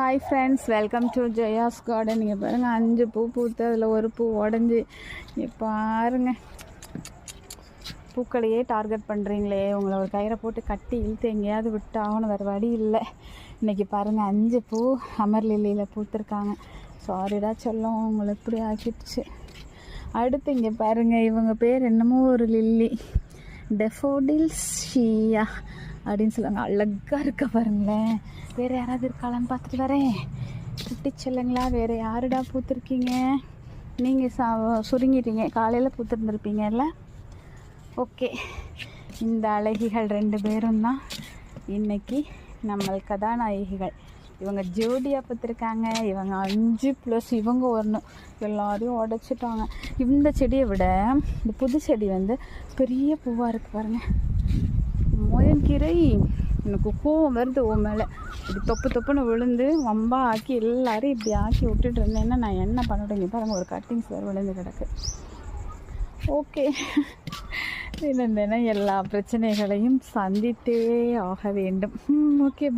Hi friends welcome to Jaya's garden நீங்கள் பாருங்கள் அஞ்சு பூ பூத்து அதில் ஒரு பூ உடஞ்சி. இங்கே பாருங்கள் பூக்களையே டார்கெட் பண்ணுறீங்களே உங்களை ஒரு கயிறை போட்டு கட்டி இழுத்து எங்கேயாவது விட்டாகணும். வேறு வழி இல்லை. இன்றைக்கி பாருங்கள் அஞ்சு பூ அமர் லில்லியில் பூத்துருக்காங்க. சாரிடா சொல்லும் உங்களை இப்படி ஆக்கிடுச்சு அடுத்து இங்கே பாருங்கள் இவங்க பேர் என்னமோ ஒரு லில்லி டெஃபோடில் ஷியா அப்படின்னு சொல்லுவாங்க. அழகாக இருக்க பாருங்களேன் வேறு யாராவது இருக்காளான்னு பார்த்துட்டு வரேன். குட்டி செல்லுங்களா வேறு யாருடா பூத்துருக்கீங்க? நீங்கள் சா சுருங்கிட்டீங்க. காலையில் பூத்துருந்துருப்பீங்கல்ல? ஓகே. இந்த அழகிகள் ரெண்டு பேரும் தான் இன்னைக்கு நம்ம கதாநாயகிகள். இவங்க ஜோடியாக பார்த்துருக்காங்க இவங்க அஞ்சு ப்ளஸ் இவங்க ஒன்று எல்லாரையும் உடச்சிட்டாங்க. இந்த செடியை விட இந்த புது செடி வந்து பெரிய பூவாக இருக்குது பாருங்கள் மோயன்கீரை எனக்கு கோவம் வருது உன் மேலே. இப்படி தொப்பு தொப்புன்னு விழுந்து வம்பா ஆக்கி எல்லாரும் இப்படி ஆக்கி விட்டுட்டு இருந்தேன்னா நான் என்ன பண்ணட்டும் பாருங்கள் ஒரு கட்டிங்ஸ் வேறு விழுந்து கிடக்கு. ஓகே இருந்தேன்னா எல்லா பிரச்சனைகளையும் சந்தித்தே ஆக வேண்டும். ஓகே